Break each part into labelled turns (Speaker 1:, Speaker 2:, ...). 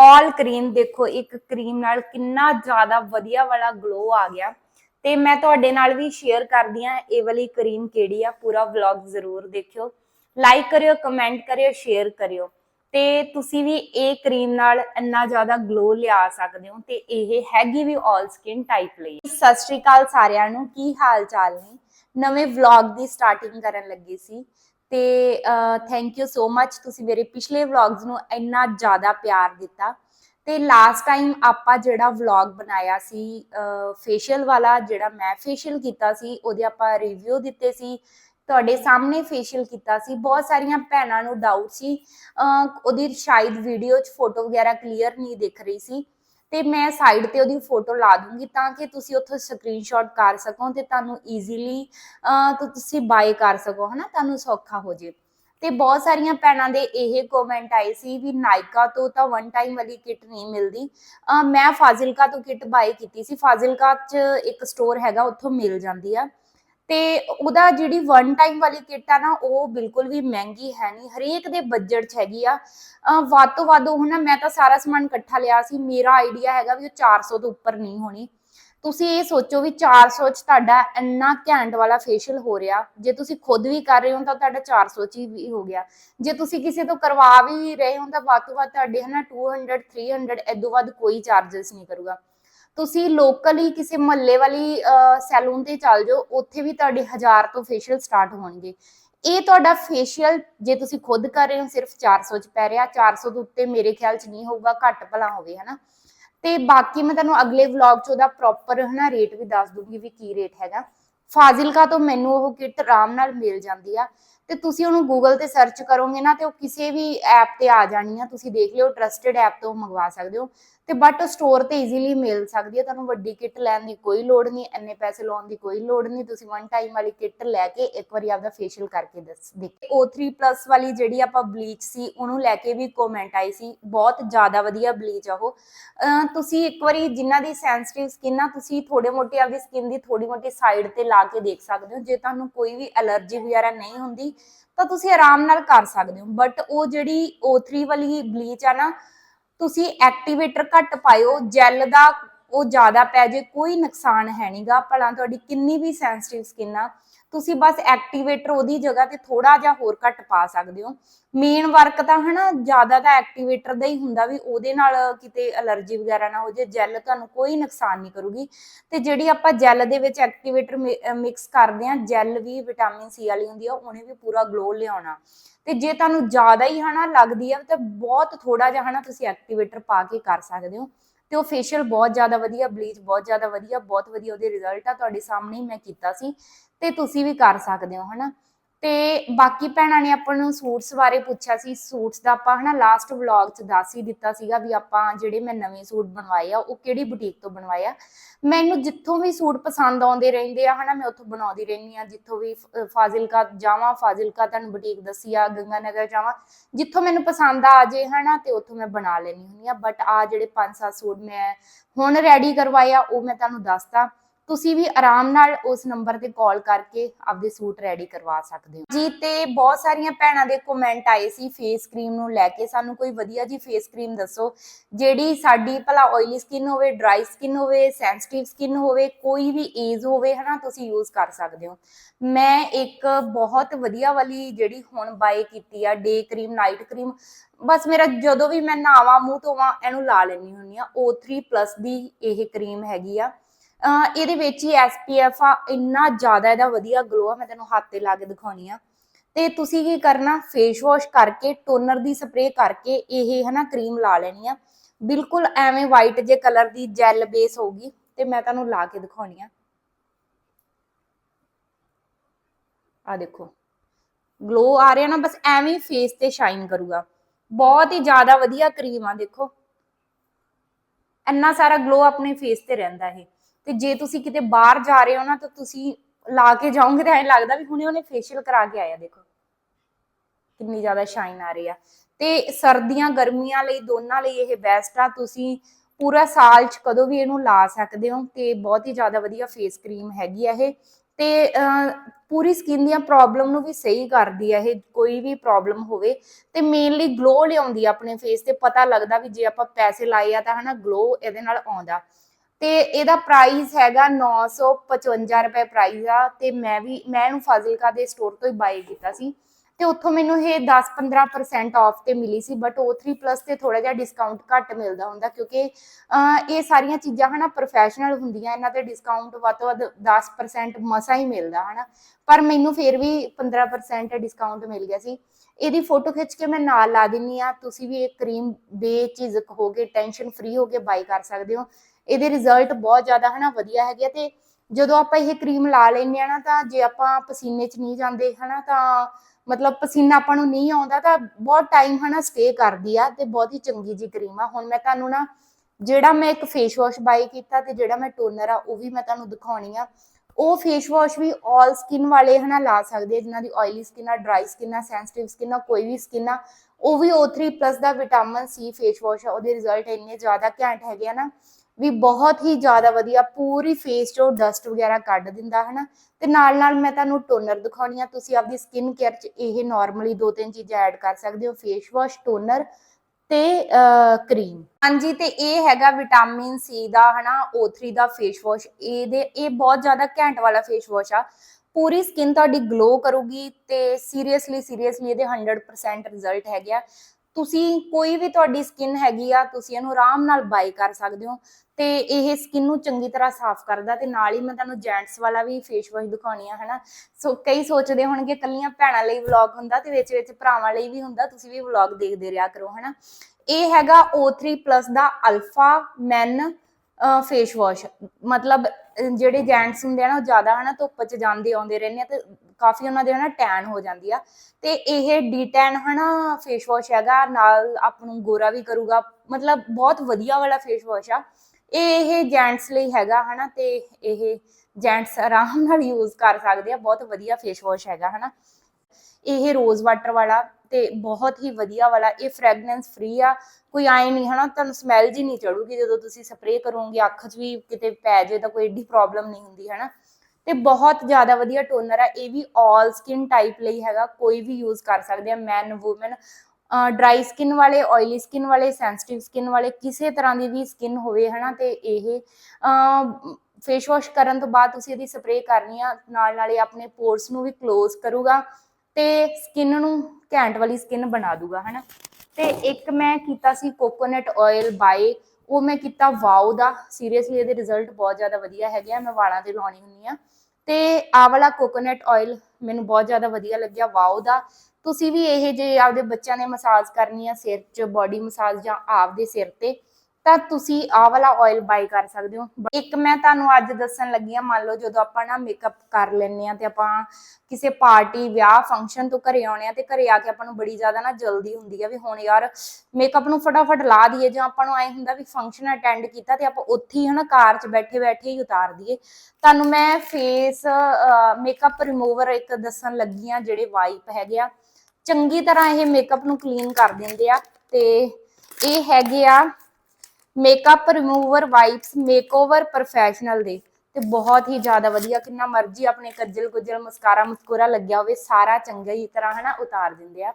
Speaker 1: ਆਲ cream ਦੇਖੋ, ਇੱਕ cream ਨਾਲ ਕਿੰਨਾ ਜ਼ਿਆਦਾ ਵਧੀਆ ਵਾਲਾ ਗਲੋ ਆ ਗਿਆ। ਤੇ ਮੈਂ ਤੁਹਾਡੇ ਨਾਲ ਵੀ ਸ਼ੇਅਰ ਕਰਦੀ ਆ ਇਹ ਵਾਲੀ ਕਰੀਮ ਕਿਹੜੀ ਆ, ਪੂਰਾ ਵਲੌਗ ਜ਼ਰੂਰ ਦੇਖਿਓ। ਲਾਈਕ ਕਰਿਓ ਕਮੈਂਟ ਕਰਿਓ ਸ਼ੇਅਰ ਕਰਿਓ। ਤੇ ਤੁਸੀਂ ਵੀ ਇਹ ਕਰੀਮ ਨਾਲ ਇੰਨਾ ਜ਼ਿਆਦਾ ਗਲੋ ਲਿਆ ਸਕਦੇ ਹੋ ਤੇ ਇਹ ਹੈਗੀ ਵੀ ਆਲ ਸਕਿਨ ਟਾਈਪ ਲਈ। ਸਤਿ ਸ਼੍ਰੀ ਅਕਾਲ ਸਾਰਿਆਂ ਨੂੰ, ਕੀ ਹਾਲ ਚਾਲ ਨੇ? ਨਵੇਂ ਵਲੌਗ ਦੀ ਸਟਾਰਟਿੰਗ ਕਰਨ ਲੱਗੀ ਸੀ। ਤੇ ਥੈਂਕ ਯੂ ਸੋ ਮੱਚ ਤੁਸੀਂ ਮੇਰੇ ਪਿਛਲੇ ਵਲੌਗਸ ਨੂੰ ਇੰਨਾ ਜ਼ਿਆਦਾ ਪਿਆਰ ਦਿੱਤਾ। ਤੇ ਲਾਸਟ ਟਾਈਮ ਆਪਾਂ ਜਿਹੜਾ ਵਲੌਗ ਬਣਾਇਆ ਸੀ ਫੇਸ਼ੀਅਲ ਵਾਲਾ, ਜਿਹੜਾ ਮੈਂ ਫੇਸ਼ੀਅਲ ਕੀਤਾ ਸੀ, ਉਹਦੇ ਆਪਾਂ ਰਿਵਿਊ ਦਿੱਤੇ ਸੀ, ਤੁਹਾਡੇ ਸਾਹਮਣੇ ਫੇਸ਼ੀਅਲ ਕੀਤਾ ਸੀ, ਬਹੁਤ ਸਾਰੀਆਂ ਭੈਣਾਂ ਨੂੰ ਡਾਊਟ ਸੀ। ਉਹਦੀ ਸ਼ਾਇਦ ਵੀਡੀਓ 'ਚ ਫੋਟੋ ਵਗੈਰਾ ਕਲੀਅਰ ਨਹੀਂ ਦਿਖ ਰਹੀ ਸੀ। ਤੇ ਮੈਂ ਸਾਈਡ ਤੇ ਉਹਦੀ ਫੋਟੋ ਲਾ ਦੂੰਗੀ ਤਾਂ ਕਿ ਤੁਸੀਂ ਉੱਥੋਂ ਸਕਰੀਨਸ਼ਾਟ ਕਰ ਸਕੋ ਤੇ ਤੁਹਾਨੂੰ ਈਜ਼ੀਲੀ ਤੁਸੀਂ ਬਾਏ ਕਰ ਸਕੋ, ਹਨਾ? ਤੁਹਾਨੂੰ ਸੌਖਾ ਹੋ ਜੇ। ਤੇ ਬਹੁਤ ਸਾਰੀਆਂ ਭੈਣਾਂ ਦੇ ਇਹ ਕਮੈਂਟ ਆਏ ਸੀ ਵੀ ਨਾਇਕਾ ਤੋਂ ਤਾਂ ਵਨ ਟਾਈਮ ਵਾਲੀ ਕਿਟ ਨਹੀਂ ਮਿਲਦੀ। ਮੈਂ ਫਾਜ਼ਿਲਕਾ ਤੋਂ ਕਿਟ ਬਾਏ ਕੀਤੀ ਸੀ। ਫਾਜ਼ਿਲਕਾ 'ਚ ਇੱਕ ਸਟੋਰ ਹੈਗਾ, ਉੱਥੋਂ ਮਿਲ ਜਾਂਦੀ ਆ। ਤੇ ਉਹਦਾ ਜਿਹੜੀ ਵਨ ਟਾਈਮ ਵਾਲੀ ਕਿੱਟ ਆ ਨਾ, ਉਹ ਬਿਲਕੁਲ ਵੀ ਮਹਿੰਗੀ ਹੈ ਨਹੀਂ, ਹਰੇਕ ਦੇ ਬਜਟ 'ਚ ਹੈਗੀ ਆ। ਵੱਧ ਤੋਂ ਵੱਧ ਉਹ ਨਾ ਮੈਂ ਤਾਂ ਸਾਰਾ ਸਮਾਨ ਇਕੱਠਾ ਲਿਆ ਸੀ, ਮੇਰਾ ਆਈਡੀਆ ਹੈਗਾ ਵੀ ਉਹ 400 ਤੋਂ ਉੱਪਰ ਨਹੀਂ ਹੋਣੀ। ਤੁਸੀਂ ਇਹ ਸੋਚੋ ਵੀ 400 ਚ ਤੁਹਾਡਾ ਇੰਨਾ ਘੈਂਟ ਵਾਲਾ ਫੇਸ਼ੀਅਲ ਹੋ ਰਿਹਾ, ਜੇ ਤੁਸੀਂ ਖੁਦ ਵੀ ਕਰ ਰਹੇ ਹੋ ਤਾਂ ਤੁਹਾਡਾ 400 ਚ ਹੀ ਹੋ ਗਿਆ। ਜੇ ਤੁਸੀਂ ਕਿਸੇ ਤੋਂ ਕਰਵਾ ਵੀ ਰਹੇ ਹੋ ਤਾਂ ਵੱਧ ਤੋਂ ਵੱਧ ਤੁਹਾਡੇ ਹਨਾ 200 300 ਇਦੋਂ ਵੱਧ ਕੋਈ ਚਾਰजेस ਨਹੀਂ ਕਰੂਗਾ। ਤੁਸੀਂ ਲੋਕਲੀ ਕਿਸੇ ਮੁਹੱਲੇ ਵਾਲੀ ਸੈਲੂਨ ਤੇ ਚੱਲ ਜਾਓ, ਉੱਥੇ ਵੀ ਤੁਹਾਡੇ 1000 ਤੋਂ ਫੇਸ਼ੀਅਲ ਸਟਾਰਟ ਹੋਣਗੇ। ਇਹ ਤੁਹਾਡਾ ਫੇਸ਼ੀਅਲ ਜੇ ਤੁਸੀਂ ਖੁਦ ਕਰ ਰਹੇ ਹੋ, ਸਿਰਫ 400 ਚ ਪੈ ਰਿਹਾ 400 ਤੋਂ ਉੱਤੇ ਮੇਰੇ ਖਿਆਲ ਚ ਨਹੀਂ ਹੋਊਗਾ, ਘੱਟ ਭਲਾ ਹੋਵੇ, ਹਨਾ। ਤੇ ਬਾਕੀ ਮੈਂ ਤੁਹਾਨੂੰ ਅਗਲੇ ਵਲੌਗ 'ਚ ਉਹਦਾ ਪ੍ਰੋਪਰ ਹਨਾ ਰੇਟ ਵੀ ਦੱਸ ਦੂੰਗੀ ਵੀ ਕੀ ਰੇਟ ਹੈਗਾ। ਫਾਜ਼ਿਲਕਾ ਤੋਂ ਮੈਨੂੰ ਉਹ ਕਿੱਟ ਆਰਾਮ ਨਾਲ ਮਿਲ ਜਾਂਦੀ ਆ। ਤੇ ਤੁਸੀਂ ਉਹਨੂੰ ਗੂਗਲ ਤੇ ਸਰਚ ਕਰੋਗੇ ਨਾ ਤੇ ਉਹ ਕਿਸੇ ਵੀ ਐਪ ਤੇ ਆ ਜਾਣੀ ਆ। ਤੁਸੀਂ ਦੇਖ ਲਿਓ ਟਰਸਟਡ ਐਪ ਤੋਂ ਮੰਗਵਾ ਸਕਦੇ ਹੋ। ਤੇ ਬਟ ਸਟੋਰ ਤੇ ਈਜ਼ੀਲੀ ਮਿਲ ਸਕਦੀ ਹੈ ਤੁਹਾਨੂੰ ਵੱਡੀ ਕਿੱਟ ਲੈਣ ਦੀ ਕੋਈ ਲੋੜ ਨਹੀਂ ਐਨੇ ਪੈਸੇ ਲਾਉਣ ਦੀ ਕੋਈ ਲੋੜ ਨਹੀਂ। ਤੁਸੀਂ ਵਨ ਟਾਈਮ ਵਾਲੀ ਕਿੱਟ ਲੈ ਕੇ ਇੱਕ ਵਾਰੀ ਆਪਦਾ ਫੇਸ਼ੀਅਲ ਕਰਕੇ ਦੱਸ, ਦੇਖੋ। O3+ ਵਾਲੀ ਜਿਹੜੀ ਆਪਾਂ ਬਲੀਚ ਸੀ, ਉਹਨੂੰ ਲੈ ਕੇ ਵੀ ਕਮੈਂਟ ਆਈ ਸੀ। ਬਹੁਤ ਜ਼ਿਆਦਾ ਵਧੀਆ ਬਲੀਚ ਆ ਉਹ। ਤੁਸੀਂ ਇੱਕ ਵਾਰੀ ਜਿਨ੍ਹਾਂ ਦੀ ਸੈਂਸਿਟਿਵ ਸਕਿਨ ਆ, ਤੁਸੀਂ ਥੋੜੇ ਮੋਟੇ ਆਪਦੀ ਸਕਿਨ ਦੀ ਥੋੜੀ ਮੋਟੀ ਸਾਈਡ ਤੇ ਲਾ ਕੇ ਦੇਖ ਸਕਦੇ ਹੋ। ਜੇ ਤੁਹਾਨੂੰ ਕੋਈ ਵੀ ਐਲਰਜੀ ਵਗੈਰਾ ਨਹੀਂ ਹੁੰਦੀ ਤਾਂ ਤੁਸੀਂ ਆਰਾਮ ਨਾਲ ਕਰ ਸਕਦੇ ਹੋ। ਬਟ ਉਹ ਜਿਹੜੀ O3 ਵਾਲੀ ਬਲੀਚ ਆ ਨਾ, ਤੁਸੀਂ ਐਕਟੀਵੇਟਰ ਘੱਟ ਪਾਇਓ ਜੈਲ ਦਾ ਉਹ ਜ਼ਿਆਦਾ ਪੈ ਜੇ, ਕੋਈ ਨੁਕਸਾਨ ਹੈ ਨਹੀਂਗਾ ਭਲਾ ਤੁਹਾਡੀ ਕਿੰਨੀ ਵੀ ਸੈਂਸਿਟਿਵ ਸਕਿਨ ਆ, ਤੁਸੀਂ ਬਸ ਐਕਟੀਵੇਟਰ ਉਹਦੀ ਜਗ੍ਹਾ ਤੇ ਥੋੜਾ ਜਿਹਾ ਹੋਰ ਘੱਟ ਪਾ ਸਕਦੇ ਹੋ। ਮੇਨ ਵਰਕ ਤਾਂ ਹਨਾ, ਜ਼ਿਆਦਾ ਤਾਂ ਐਕਟੀਵੇਟਰ ਦਾ ਹੀ ਹੁੰਦਾ ਵੀ ਉਹਦੇ ਨਾਲ ਕਿਤੇ ਅਲਰਜੀ ਵਗੈਰਾ ਨਾ ਹੋ ਜੇ ਜੈਲ ਤੁਹਾਨੂੰ ਕੋਈ ਨੁਕਸਾਨ ਨਹੀਂ ਕਰੂਗੀ। ਤੇ ਜਿਹੜੀ ਆਪਾਂ ਜੈਲ ਦੇ ਵਿੱਚ ਐਕਟੀਵੇਟਰ ਮਿਕਸ ਕਰਦੇ ਆ ਜੈਲ ਵੀ ਵਿਟਾਮਿਨ ਸੀ ਵਾਲੀ ਹੁੰਦੀ ਆ, ਉਹਨੇ ਵੀ ਪੂਰਾ ਗਲੋ ਲਿਆਉਣਾ। ਤੇ ਜੇ ਤੁਹਾਨੂੰ ਜ਼ਿਆਦਾ ਹੀ ਹਨਾ ਲੱਗਦੀ ਆ, ਤਾਂ ਬਹੁਤ ਥੋੜਾ ਜਿਹਾ ਹਨਾ ਤੁਸੀਂ ਐਕਟੀਵੇਟਰ ਪਾ ਕੇ ਕਰ ਸਕਦੇ ਹੋ। ਤੇ ਉਹ ਫੇਸ਼ੀਅਲ ਬਹੁਤ ਜ਼ਿਆਦਾ ਵਧੀਆ ਬਲੀਚ ਬਹੁਤ ਜ਼ਿਆਦਾ ਵਧੀਆ, ਬਹੁਤ ਵਧੀਆ ਉਹਦੇ ਰਿਜ਼ਲਟ ਆ ਤੁਹਾਡੇ ਸਾਹਮਣੇ ਹੀ ਮੈਂ ਕੀਤਾ ਸੀ ਤੇ ਤੁਸੀਂ ਵੀ ਕਰ ਸਕਦੇ ਹੋ, ਹਨਾ? ਤੇ ਬਾਕੀ ਭੈਣਾਂ ਨੇ ਆਪਾਂ ਨੂੰ ਸੂਟਸ ਬਾਰੇ ਪੁੱਛਿਆ ਸੀ, ਸੂਟਸ ਦਾ ਆਪਾਂ ਹਨਾ ਲਾਸਟ ਵਲੌਗ 'ਚ ਦੱਸ ਹੀ ਦਿੱਤਾ ਸੀਗਾ ਵੀ ਆਪਾਂ ਜਿਹੜੇ ਮੈਂ ਨਵੇਂ ਸੂਟ ਬਣਵਾਏ ਆ, ਉਹ ਕਿਹੜੀ ਬੁਟੀਕ ਤੋਂ ਬਣਵਾਏ ਆ। ਮੈਨੂੰ ਜਿੱਥੋਂ ਵੀ ਸੂਟ ਪਸੰਦ ਆਉਂਦੇ ਰਹਿੰਦੇ ਆ ਹਨਾ, ਮੈਂ ਉੱਥੋਂ ਬਣਾਉਂਦੀ ਰਹਿੰਦੀ ਆ ਜਿੱਥੋਂ ਵੀ ਫਾਜ਼ਿਲਕਾ ਜਾਵਾਂ, ਫਾਜ਼ਿਲਕਾ ਤੁਹਾਨੂੰ ਬੁਟੀਕ ਦੱਸੀ ਆ ਗੰਗਾ ਨਗਰ ਜਾਵਾਂ, ਜਿੱਥੋਂ ਮੈਨੂੰ ਪਸੰਦ ਆ ਜੇ ਹਨਾ ਤੇ ਉੱਥੋਂ ਮੈਂ ਬਣਾ ਲੈਣੀ ਹੁੰਦੀ ਆ ਬਟ ਆ ਜਿਹੜੇ ਪੰਜ ਸੱਤ ਸੂਟ ਮੈਂ ਹੁਣ ਰੈਡੀ ਕਰਵਾਏ ਆ, ਉਹ ਮੈਂ ਤੁਹਾਨੂੰ ਦੱਸਦਾ। ਤੁਸੀਂ ਵੀ ਆਰਾਮ ਨਾਲ ਉਸ ਨੰਬਰ ਤੇ ਕਾਲ ਕਰਕੇ ਆਪਦੇ ਸੂਟ ਰੈਡੀ ਕਰਵਾ ਸਕਦੇ ਹੋ। ਜੀ, ਤੇ ਬਹੁਤ ਸਾਰੀਆਂ ਭੈਣਾਂ ਦੇ ਕਮੈਂਟ ਆਏ ਸੀ ਫੇਸ ਕਰੀਮ ਨੂੰ ਲੈ ਕੇ। ਸਾਨੂੰ ਕੋਈ ਵਧੀਆ ਜੀ ਫੇਸ ਕਰੀਮ ਦੱਸੋ, ਜਿਹੜੀ ਸਾਡੀ ਭਲਾ ਆਇਲੀ ਸਕਿਨ ਹੋਵੇ ਡਰਾਈ ਸਕਿਨ ਹੋਵੇ ਸੈਂਸਿਟਿਵ ਸਕਿਨ ਹੋਵੇ, ਕੋਈ ਵੀ ਏਜ ਹੋਵੇ, ਹਨਾ, ਤੁਸੀਂ ਯੂਜ਼ ਕਰ ਸਕਦੇ ਹੋ। ਮੈਂ ਇੱਕ ਬਹੁਤ ਵਧੀਆ ਵਾਲੀ ਜਿਹੜੀ ਹੁਣ ਬਾਏ ਕੀਤੀ ਆ ਡੇ ਕਰੀਮ ਨਾਈਟ ਕਰੀਮ ਬਸ ਮੇਰਾ ਜਦੋਂ ਵੀ ਮੈਂ ਨਹਾਵਾਂ ਮੂੰਹ ਧੋਵਾਂ, ਇਹਨੂੰ ਲਾ ਲੈਣੀ ਹੁੰਦੀ ਆ। O3+ ਦੀ ਇਹ ਕਰੀਮ ਹੈਗੀ ਆ। ਇਹਦੇ ਵਿੱਚ ਹੀ SPF ਆ, ਇੰਨਾ ਜ਼ਿਆਦਾ ਇਹਦਾ ਵਧੀਆ ਗਲੋ ਆ, ਮੈਂ ਤੈਨੂੰ ਹੱਥ ਤੇ ਲਾ ਕੇ ਦਿਖਾਉਣੀ ਆ। ਤੇ ਤੁਸੀਂ ਕੀ ਕਰਨਾ ਫੇਸ ਵਾਸ਼ ਕਰਕੇ ਟੋਨਰ ਦੀ ਸਪਰੇਅ ਕਰਕੇ ਇਹ ਹਨਾ ਕਰੀਮ ਲਾ ਲੈਣੀ ਆ। ਬਿਲਕੁਲ ਐਵੇਂ ਵਾਈਟ ਜੇ ਕਲਰ ਦੀ ਜੈਲ ਬੇਸ ਹੋਊਗੀ, ਤੇ ਮੈਂ ਤੁਹਾਨੂੰ ਲਾ ਕੇ ਦਿਖਾਉਣੀ ਆ। ਆ ਦੇਖੋ ਗਲੋ ਆ ਰਿਹਾ ਨਾ, ਬਸ ਐਵੇਂ ਫੇਸ ਤੇ ਸ਼ਾਈਨ ਕਰੂਗਾ। ਬਹੁਤ ਹੀ ਜ਼ਿਆਦਾ ਵਧੀਆ ਕਰੀਮ ਆ, ਦੇਖੋ। ਇੰਨਾ ਸਾਰਾ ਗਲੋ ਆਪਣੇ ਫੇਸ ਤੇ ਰਹਿੰਦਾ ਇਹ। ਤੇ ਜੇ ਤੁਸੀਂ ਕਿਤੇ ਬਾਹਰ ਜਾ ਰਹੇ ਹੋ ਨਾ, ਤਾਂ ਤੁਸੀਂ ਲਾ ਕੇ ਜਾਓਗੇ ਤਾਂ ਐਂ ਲੱਗਦਾ ਵੀ ਹੁਣੇ ਉਹਨੇ ਫੇਸ਼ੀਅਲ ਕਰਾ ਕੇ ਆਇਆ, ਦੇਖੋ। ਕਿੰਨੀ ਜ਼ਿਆਦਾ ਸ਼ਾਈਨ ਆ ਰਹੀ ਆ। ਤੇ ਸਰਦੀਆਂ, ਗਰਮੀਆਂ ਲਈ ਦੋਨਾਂ ਲਈ ਇਹ ਬੈਸਟ ਆ। ਤੁਸੀਂ ਪੂਰਾ ਸਾਲ ਚ ਕਦੋਂ ਵੀ ਇਹਨੂੰ ਲਾ ਸਕਦੇ ਹੋ ਤੇ ਬਹੁਤ ਹੀ ਜ਼ਿਆਦਾ ਵਧੀਆ ਫੇਸ ਕਰੀਮ ਹੈਗੀ ਆ ਇਹ। ਤੇ ਪੂਰੀ ਸਕਿਨ ਦੀਆਂ ਪ੍ਰੋਬਲਮ ਨੂੰ ਵੀ ਸਹੀ ਕਰਦੀ ਆ ਇਹ, ਕੋਈ ਵੀ ਪ੍ਰੋਬਲਮ ਹੋਵੇ। ਤੇ ਮੇਨਲੀ ਗਲੋ ਲਿਆਉਂਦੀ ਆ ਆਪਣੇ ਫੇਸ ਤੇ। ਪਤਾ ਲੱਗਦਾ ਵੀ ਜੇ ਆਪਾਂ ਪੈਸੇ ਲਾਏ ਆ ਤਾਂ ਹਨਾ ਗਲੋ ਇਹਦੇ ਨਾਲ ਆਉਂਦਾ। ਤੇ ਇਹਦਾ ਪ੍ਰਾਈਸ ਹੈਗਾ 955 ਰੁਪਏ ਪ੍ਰਾਈਸ ਆ ਤੇ ਮੈਂ ਵੀ, ਮੈਂ ਇਹਨੂੰ ਫਾਜ਼ਿਲਕਾ ਦੇ ਸਟੋਰ ਤੋਂ ਹੀ ਬਾਈ ਕੀਤਾ ਸੀ। ਤੇ ਉੱਥੋਂ ਮੈਨੂੰ ਇਹ 10-15% ਆਫ ਤੇ ਮਿਲੀ ਸੀ ਬਟ O3 ਤੇ ਥੋੜਾ ਜਿਹਾ ਡਿਸਕਾਊਂਟ ਘੱਟ ਮਿਲਦਾ ਹੁੰਦਾ ਕਿਉਂਕਿ ਇਹ ਸਾਰੀਆਂ ਚੀਜ਼ਾਂ ਹਨਾ ਪ੍ਰੋਫੈਸ਼ਨਲ ਹੁੰਦੀਆਂ, ਇਹਨਾਂ ਤੇ ਡਿਸਕਾਊਂਟ ਵੱਧ ਤੋਂ ਵੱਧ 10% ਮਸਾ ਹੀ ਮਿਲਦਾ ਹਨਾ। ਪਰ ਮੈਨੂੰ ਫਿਰ ਵੀ 15% ਡਿਸਕਾਊਂਟ ਮਿਲ ਗਿਆ ਸੀ। ਇਹਦੀ ਫੋਟੋ ਖਿੱਚ ਕੇ ਮੈਂ ਨਾਲ ਲਾ ਦਿੰਨੀ ਆ, ਤੁਸੀਂ ਵੀ ਇਹ ਕਰੀਮ ਬੇਚਿਜਕ ਹੋ ਕੇ ਟੈਨਸ਼ਨ ਫ੍ਰੀ ਹੋ ਕੇ ਬਾਈ ਕਰ ਸਕਦੇ ਹੋ। ਇਹਦੇ ਰਿਜ਼ਲਟ ਬਹੁਤ ਜ਼ਿਆਦਾ ਹਨਾ ਵਧੀਆ ਹੈਗੇ ਆ ਤੇ ਜਦੋਂ ਆਪਾਂ ਇਹ ਕਰੀਮ ਲਾ ਲੈਂਦੇ ਆ ਨਾ ਤਾਂ ਜੇ ਆਪਾਂ ਪਸੀਨੇ 'ਚ ਨਹੀਂ ਜਾਂਦੇ ਹਨਾ ਤਾਂ ਮਤਲਬ ਪਸੀਨਾ ਆਪਾਂ ਨੂੰ ਨਹੀਂ ਆਉਂਦਾ ਤਾਂ ਬਹੁਤ ਟਾਈਮ ਹਨਾ ਸਟੇ ਕਰਦੀ ਆ ਤੇ ਬਹੁਤ ਹੀ ਚੰਗੀ ਜੀ ਕਰੀਮ ਆ। ਹੁਣ ਮੈਂ ਤੁਹਾਨੂੰ ਨਾ ਜਿਹੜਾ ਮੈਂ ਇੱਕ ਫੇਸ ਵਾਸ਼ ਬਾਈ ਕੀਤਾ ਤੇ ਜਿਹੜਾ ਮੈਂ ਟੋਨਰ ਆ ਉਹ ਵੀ ਮੈਂ ਤੁਹਾਨੂੰ ਦਿਖਾਉਣੀ ਆ। ਉਹ ਫੇਸ ਵਾਸ਼ ਵੀ 올 ਸਕਿਨ ਵਾਲੇ ਹਨਾ ਲਾ ਸਕਦੇ ਆ, ਜਿਨ੍ਹਾਂ ਦੀ ਆਇਲੀ ਸਕਿਨ ਆ ਡਰਾਈ ਸਕਿਨ ਆ ਸੈਂਸਿਟਿਵ ਸਕਿਨ ਆ, ਕੋਈ ਵੀ ਸਕਿਨ ਆ, ਉਹ ਵੀ O3 ਪਲੱਸ ਦਾ ਵਿਟਾਮਿਨ ਸੀ ਫੇਸ ਵਾਸ਼ ਆ, ਉਹਦੇ ਰਿਜ਼ਲਟ ਇੰਨੇ ਜ਼ਿਆਦਾ ਘੈਂਟ ਹੈਗੇ ਆ ਨਾ। ਵੀ ਬਹੁਤ ਹੀ ਜ਼ਿਆਦਾ ਵਧੀਆ ਪੂਰੀ ਫੇਸ 'ਚੋਂ ਡਸਟ ਵਗੈਰਾ ਕੱਢ ਦਿੰਦਾ, ਹਨਾ? ਤੇ ਨਾਲ ਨਾਲ ਮੈਂ ਤੁਹਾਨੂੰ ਟੋਨਰ ਦਿਖਾਉਣੀ ਆ, ਤੁਸੀਂ ਆਪਦੀ ਸਕਿਨ ਕੇਅਰ 'ਚ ਇਹ ਨਾਰਮਲੀ ਦੋ ਤਿੰਨ ਚੀਜ਼ਾਂ ਐਡ ਕਰ ਸਕਦੇ ਹੋ ਫੇਸ ਵਾਸ਼ ਟੋਨਰ ਤੇ ਕਰੀਮ ਹਾਂਜੀ, ਤੇ ਇਹ ਹੈਗਾ ਵਿਟਾਮਿਨ ਸੀ ਦਾ, ਹਨਾ O3 ਦਾ ਫੇਸ ਵਾਸ਼ ਇਹਦੇ, ਇਹ ਬਹੁਤ ਜ਼ਿਆਦਾ ਘੈਂਟ ਵਾਲਾ ਫੇਸ ਵਾਸ਼ ਆ। ਪੂਰੀ ਸਕਿਨ ਤੁਹਾਡੀ ਗਲੋ ਕਰੂਗੀ ਤੇ ਸੀਰੀਅਸਲੀ ਸੀਰੀਅਸਲੀ ਇਹਦੇ 100% ਰਿਜ਼ਲਟ ਹੈਗੇ ਆ। ਤੁਸੀਂ ਕੋਈ ਵੀ ਤੁਹਾਡੀ ਸਕਿਨ ਹੈਗੀ ਆ, ਤੁਸੀਂ ਇਹਨੂੰ ਆਰਾਮ ਨਾਲ ਬਾਈ ਕਰ ਸਕਦੇ ਹੋ ਤੇ ਇਹ ਸਕਿਨ ਨੂੰ ਚੰਗੀ ਤਰ੍ਹਾਂ ਸਾਫ਼ ਕਰਦਾ ਤੇ ਨਾਲ ਹੀ ਮੈਂ ਤੁਹਾਨੂੰ ਜੈਂਟਸ ਵਾਲਾ ਵੀ ਫੇਸ ਵਾਸ਼ ਦਿਖਾਉਣੀ ਆ, ਹਨਾ? ਸੋ ਕਈ ਸੋਚਦੇ ਹੋਣਗੇ ਕੱਲੀਆਂ ਭੈਣਾਂ ਲਈ ਵਲੌਗ ਹੁੰਦਾ ਤੇ ਵਿੱਚ ਵਿੱਚ ਭਰਾਵਾਂ ਲਈ ਵੀ ਹੁੰਦਾ, ਤੁਸੀਂ ਵੀ ਵਲੌਗ ਦੇਖਦੇ ਰਿਹਾ ਕਰੋ, ਹਨਾ? ਇਹ ਹੈਗਾ O3 ਪਲੱਸ ਦਾ ਅਲਫਾ ਮੈਨ ਫੇਸ ਵਾਸ਼ ਮਤਲਬ ਜਿਹੜੇ ਜੈਂਟਸ ਹੁੰਦੇ ਆ ਨਾ, ਉਹ ਜ਼ਿਆਦਾ ਹਨਾ ਧੁੱਪ 'ਚ ਜਾਂਦੇ ਆਉਂਦੇ ਰਹਿੰਦੇ ਆ ਤੇ ਕਾਫੀ ਉਹਨਾਂ ਦੇ ਹਨਾ ਟੈਨ ਹੋ ਜਾਂਦੀ ਆ। ਤੇ ਇਹ ਡੀ10 ਹਨਾ ਫੇਸ ਵਾਸ਼ ਹੈਗਾ, ਨਾਲ ਆਪ ਨੂੰ ਗੋਰਾ ਵੀ ਕਰੂਗਾ। ਮਤਲਬ ਬਹੁਤ ਵਧੀਆ ਵਾਲਾ ਫੇਸ ਵਾਸ਼ ਆ। ਇਹ ਇਹ ਜੈਂਟਸ ਲਈ ਹੈਗਾ ਹਨਾ ਤੇ ਇਹ ਜੈਂਟਸ ਆਰਾਮ ਨਾਲ ਯੂਜ਼ ਕਰ ਸਕਦੇ ਆ। ਬਹੁਤ ਵਧੀਆ ਫੇਸ ਵਾਸ਼ ਹੈਗਾ ਹਨਾ। ਇਹ ਰੋਜ਼ ਵਾਟਰ ਵਾਲਾ। ਤੇ ਬਹੁਤ ਹੀ ਵਧੀਆ ਵਾਲਾ, ਇਹ ਫ੍ਰੈਗਨੈਂਸ ਫ੍ਰੀ ਆ, ਕੋਈ ਆਏ ਨਹੀਂ, ਹਨਾ, ਤੁਹਾਨੂੰ ਸਮੈਲ ਜੀ ਨਹੀਂ ਚੜੂਗੀ ਜਦੋਂ ਤੁਸੀਂ ਸਪਰੇਅ ਕਰੋਗੇ, ਅੱਖ 'ਚ ਵੀ ਕਿਤੇ ਪੈ ਜੇ ਤਾਂ ਕੋਈ ਏਡੀ ਪ੍ਰੋਬਲਮ ਨਹੀਂ ਹੁੰਦੀ, ਹਨਾ। ਤੇ ਬਹੁਤ ਜ਼ਿਆਦਾ ਵਧੀਆ ਟੋਨਰ ਆ, ਇਹ ਵੀ 올 ਸਕਿਨ ਟਾਈਪ ਲਈ ਹੈਗਾ, ਕੋਈ ਵੀ ਯੂਜ਼ ਕਰ ਸਕਦੇ ਆ ਮੈਨ ਵੂਮਨ ਡਰਾਈ ਸਕਿਨ ਵਾਲੇ ਆਇਲੀ ਸਕਿਨ ਵਾਲੇ ਸੈਂਸਿਟਿਵ ਸਕਿਨ ਵਾਲੇ, ਕਿਸੇ ਤਰ੍ਹਾਂ ਦੀ ਵੀ ਸਕਿਨ ਹੋਵੇ, ਹਨਾ, ਤੇ ਇਹ ਫੇਸ ਵਾਸ਼ ਕਰਨ ਤੋਂ ਬਾਅਦ ਤੁਸੀਂ ਇਹਦੀ ਸਪਰੇਅ ਕਰਨੀ ਆ ਨਾਲ ਨਾਲੇ ਆਪਣੇ ਪੋਰਸ ਨੂੰ ਵੀ ਕਲੋਜ਼ ਕਰੂਗਾ, ਤੇ ਸਕਿਨ ਨੂੰ ਘੈਂਟ ਵਾਲੀ ਸਕਿਨ ਬਣਾ ਦੂਗਾ, ਹਨਾ? ਤੇ ਇੱਕ ਮੈਂ ਕੀਤਾ ਸੀ ਕੋਕੋਨਟ ਆਇਲ ਬਾਏ ਉਹ ਮੈਂ ਕੀਤਾ ਵਾਓ ਦਾ। ਸੀਰੀਅਸਲੀ ਇਹਦੇ ਰਿਜ਼ਲਟ ਬਹੁਤ ਜ਼ਿਆਦਾ ਵਧੀਆ ਹੈਗੇ ਆ, ਮੈਂ ਵਾਲਾਂ ਤੇ ਲਾਉਣੀ ਹੁੰਨੀ ਆ। ਤੇ ਆ ਵਾਲਾ ਕੋਕੋਨਟ ਆਇਲ ਮੈਨੂੰ ਬਹੁਤ ਜ਼ਿਆਦਾ ਵਧੀਆ ਲੱਗਿਆ ਵਾਓ ਦਾ। ਤੁਸੀਂ ਵੀ ਇਹ ਜੇ ਆਪਦੇ ਬੱਚਿਆਂ ਨੇ ਮਸਾਜ ਕਰਨੀ ਆ ਸਿਰ 'ਚ ਬਾਡੀ ਮਸਾਜ ਜਾਂ ਆਪਦੇ ਸਿਰ ਤੇ ਤਾਂ ਤੁਸੀਂ ਆਹ ਵਾਲਾ ਆਇਲ ਬਾਈ ਕਰ ਸਕਦੇ ਹੋ। ਇੱਕ ਮੈਂ ਤੁਹਾਨੂੰ ਅੱਜ ਦੱਸਣ ਲੱਗੀ ਆ ਮੰਨ ਲਓ ਜਦੋਂ ਆਪਾਂ ਨਾ ਮੇਕਅਪ ਕਰ ਲੈਂਦੇ ਆ ਤੇ ਆਪਾਂ ਕਿਸੇ ਪਾਰਟੀ ਵਿਆਹ ਫੰਕਸ਼ਨ ਤੋਂ ਘਰੇ ਆਉਣੇ ਆ ਤੇ ਘਰੇ ਆ ਕੇ ਆਪਾਂ ਨੂੰ ਬੜੀ ਜ਼ਿਆਦਾ ਨਾ ਜਲਦੀ ਹੁੰਦੀ ਆ ਵੀ ਹੁਣ ਯਾਰ ਮੇਕਅਪ ਨੂੰ ਫਟਾਫਟ ਲਾ ਦਈਏ ਜਾਂ ਆਪਾਂ ਨੂੰ ਐ ਹੁੰਦਾ ਵੀ ਫੰਕਸ਼ਨ ਅਟੈਂਡ ਕੀਤਾ ਤੇ ਆਪਾਂ ਉੱਥੇ ਹੀ ਹਨਾ ਕਾਰ 'ਚ ਬੈਠੇ ਬੈਠੇ ਹੀ ਉਤਾਰ ਦਈਏ। ਤੁਹਾਨੂੰ ਮੈਂ ਫੇਸ ਮੇਕਅਪ ਰਿਮੂਵਰ ਇੱਕ ਦੱਸਣ ਲੱਗੀ ਆ ਜਿਹੜੇ ਵਾਈਪ ਹੈਗੇ ਆ। ਚੰਗੀ ਤਰ੍ਹਾਂ ਇਹ ਮੇਕਅਪ ਨੂੰ ਕਲੀਨ ਕਰ ਦਿੰਦੇ ਆ ਤੇ ਇਹ ਹੈਗੇ ਆ makeup remover wipes Makeover Professional ਦੇ। ਤੇ ਬਹੁਤ ਹੀ ਜ਼ਿਆਦਾ ਵਧੀਆ, ਕਿੰਨਾ ਮਰਜ਼ੀ ਆਪਣੇ ਕੱਜਲ ਕੁਜਲ ਮਸਕਾਰਾ ਮਸਕੂਰਾ ਲੱਗਿਆ ਹੋਵੇ, ਸਾਰਾ ਚੰਗਾ ਹੀ ਤਰ੍ਹਾਂ ਹਨਾ ਉਤਾਰ ਦਿੰਦੇ ਆ।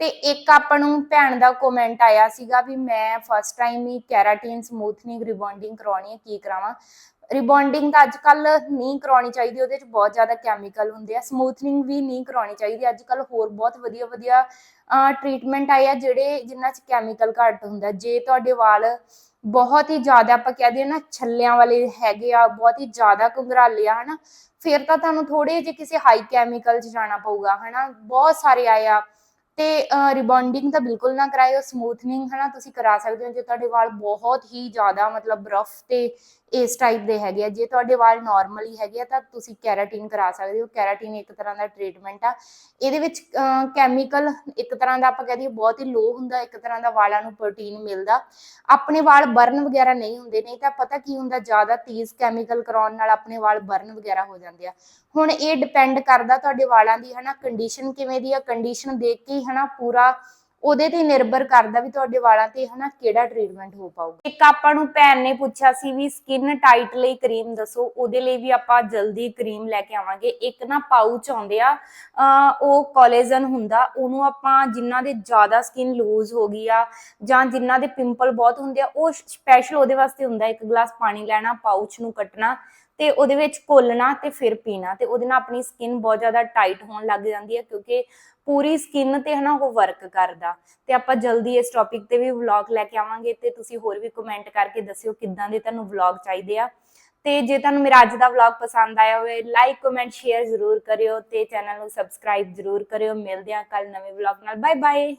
Speaker 1: ਤੇ ਇੱਕ ਆਪਾਂ ਨੂੰ ਭੈਣ ਦਾ ਕਮੈਂਟ ਆਇਆ ਸੀਗਾ ਵੀ ਮੈਂ ਫਸਟ ਟਾਈਮ ਹੀ ਕੈਰਾਟਿਨ ਸਮੂਥਨਿੰਗ ਰਿਬੌਂਡਿੰਗ ਕਰਾਉਣੀ ਹੈ, ਕੀ ਕਰਾਵਾਂ? ਰਿਬੌਂਡਿੰਗ ਤਾਂ ਅੱਜ ਕੱਲ ਨਹੀਂ ਕਰਾਉਣੀ ਚਾਹੀਦੀ, ਉਹਦੇ ਚ ਬਹੁਤ ਜ਼ਿਆਦਾ ਕੈਮੀਕਲ ਹੁੰਦੇ ਆ। ਸਮੂਥਨਿੰਗ ਵੀ ਨਹੀਂ ਕਰਾਉਣੀ ਚਾਹੀਦੀ ਅੱਜ ਕੱਲ ਹੋਰ ਬਹੁਤ ਵਧੀਆ ਵਧੀਆ ਟ੍ਰੀਟਮੈਂਟ ਆਏ ਆ ਜਿਹੜੇ ਜਿਨ੍ਹਾਂ ਚ ਕੈਮੀਕਲ ਘੱਟ ਹੁੰਦਾ। ਜੇ ਤੁਹਾਡੇ ਵਾਲ ਬਹੁਤ ਹੀ ਜ਼ਿਆਦਾ ਆਪਾਂ ਕਹਿ ਦਈਏ ਨਾ ਛੱਲਿਆਂ ਵਾਲੇ ਹੈਗੇ ਆ, ਬਹੁਤ ਹੀ ਜ਼ਿਆਦਾ ਘੁੰਗਰਾਲੇ ਆ, ਹਨਾ। ਫਿਰ ਤਾਂ ਤੁਹਾਨੂੰ ਥੋੜੇ ਜਿਹੇ ਕਿਸੇ ਹਾਈ ਕੈਮੀਕਲ 'ਚ ਜਾਣਾ ਪਊਗਾ, ਹਨਾ। ਬਹੁਤ ਸਾਰੇ ਆਏ ਆ। ਤੇ ਰਿਬੌਂਡਿੰਗ ਤਾਂ ਬਿਲਕੁਲ ਨਾ ਕਰਾਇਓ ਸਮੂਥਨਿੰਗ ਹਨਾ, ਤੁਸੀਂ ਕਰਾ ਸਕਦੇ ਹੋ। ਜੇ ਤੁਹਾਡੇ ਵਾਲ ਬਹੁਤ ਹੀ ਜ਼ਿਆਦਾ, ਮਤਲਬ ਰਫ ਤੇ ਇਸ ਟਾਈਪ ਦੇ ਹੈਗੇ ਆ। ਜੇ ਤੁਹਾਡੇ ਵਾਲ ਨਾਰਮਲੀ ਹੈਗੇ ਆ ਤਾਂ ਤੁਸੀਂ ਕੈਰਾਟਿਨ ਕਰਾ ਸਕਦੇ ਹੋ। ਕੈਰਾਟਿਨ ਇੱਕ ਤਰ੍ਹਾਂ ਦਾ ਟ੍ਰੀਟਮੈਂਟ ਆ। ਇਹਦੇ ਵਿੱਚ ਕੈਮੀਕਲ ਇੱਕ ਤਰ੍ਹਾਂ ਦਾ ਆਪਾਂ ਕਹਿ ਬਹੁਤ ਹੀ ਲੋ ਹੁੰਦਾ, ਇੱਕ ਤਰ੍ਹਾਂ ਦਾ ਵਾਲਾਂ ਨੂੰ ਪ੍ਰੋਟੀਨ ਮਿਲਦਾ। ਆਪਣੇ ਵਾਲ ਬਰਨ ਵਗੈਰਾ ਨਹੀਂ ਹੁੰਦੇ, ਨਹੀਂ ਤਾਂ ਪਤਾ ਕੀ ਹੁੰਦਾ, ਜ਼ਿਆਦਾ ਤੇਜ਼ ਕੈਮੀਕਲ ਕਰਾਉਣ ਨਾਲ ਆਪਣੇ ਵਾਲ ਬਰਨ ਵਗੈਰਾ ਹੋ ਜਾਂਦੇ ਆ। ਹੁਣ ਇਹ ਡਿਪੈਂਡ ਕਰਦਾ ਤੁਹਾਡੇ ਵਾਲਾਂ ਦੀ, ਹਨਾ ਕੰਡੀਸ਼ਨ ਕਿਵੇਂ ਦੀ ਆ? ਕੰਡੀਸ਼ਨ ਦੇਖ ਕੇ ਹੀ, ਹਨਾ, ਪੂਰਾ ਉਹਦੇ ਤੇ ਨਿਰਭਰ ਕਰਦਾ ਵੀ ਤੁਹਾਡੇ ਵਾਲਾਂ ਤੇ ਹਨਾ ਕਿਹੜਾ ਟ੍ਰੀਟਮੈਂਟ ਹੋ ਪਾਊਗਾ। ਇੱਕ ਆਪਾਂ ਨੂੰ ਭੈਣ ਨੇ ਪੁੱਛਿਆ ਸੀ ਵੀ ਸਕਿਨ ਟਾਈਟ ਲਈ ਕਰੀਮ ਦੱਸੋ, ਉਹਦੇ ਲਈ ਵੀ ਆਪਾਂ ਜਲਦੀ ਕਰੀਮ ਲੈ ਕੇ ਆਵਾਂਗੇ। ਇੱਕ ਨਾ ਪਾਊਚ ਆਉਂਦੇ ਆ ਉਹ ਕੋਲੇਜਨ ਹੁੰਦਾ, ਉਹਨੂੰ ਆਪਾਂ ਜਿਨ੍ਹਾਂ ਦੇ ਜ਼ਿਆਦਾ ਸਕਿਨ ਲੂਜ਼ ਹੋ ਗਈ ਆ ਜਾਂ ਜਿਨ੍ਹਾਂ ਦੇ ਪਿੰਪਲ ਬਹੁਤ ਹੁੰਦੇ ਆ, ਉਹ ਸਪੈਸ਼ਲ ਉਹਦੇ ਵਾਸਤੇ ਹੁੰਦਾ, ਇੱਕ ਗਲਾਸ ਪਾਣੀ ਲੈਣਾ ਪਾਊਚ ਨੂੰ ਕੱਟਣਾ ਤੇ ਉਹਦੇ ਵਿੱਚ ਘੋਲਣਾ ਤੇ ਫਿਰ ਪੀਣਾ ਤੇ ਉਹਦੇ ਨਾਲ ਆਪਣੀ ਸਕਿਨ ਬਹੁਤ ਜ਼ਿਆਦਾ ਟਾਈਟ ਹੋਣ ਲੱਗ ਜਾਂਦੀ ਹੈ ਕਿਉਂਕਿ ਪੂਰੀ ਸਕਿਨ ਤੇ ਹਨਾ ਉਹ ਵਰਕ ਕਰਦਾ। ਤੇ ਆਪਾਂ ਜਲਦੀ ਇਸ ਟੌਪਿਕ ਤੇ ਵੀ ਵਲੌਗ ਲੈ ਕੇ ਆਵਾਂਗੇ ਤੇ ਤੁਸੀਂ ਹੋਰ ਵੀ ਕਮੈਂਟ ਕਰਕੇ ਦੱਸਿਓ ਕਿੱਦਾਂ ਦੇ ਤੁਹਾਨੂੰ ਵਲੌਗ ਚਾਹੀਦੇ ਆ। ਤੇ ਜੇ ਤੁਹਾਨੂੰ ਮੇਰਾ ਅੱਜ ਦਾ ਵਲੌਗ ਪਸੰਦ ਆਇਆ ਹੋਵੇ ਲਾਈਕ ਕਮੈਂਟ ਸ਼ੇਅਰ ਜ਼ਰੂਰ ਕਰਿਓ ਤੇ ਚੈਨਲ ਨੂੰ ਸਬਸਕ੍ਰਾਈਬ ਜ਼ਰੂਰ ਕਰਿਓ। ਮਿਲਦੇ ਹਾਂ ਕੱਲ ਨਵੇਂ ਵਲੌਗ ਨਾਲ। Bye bye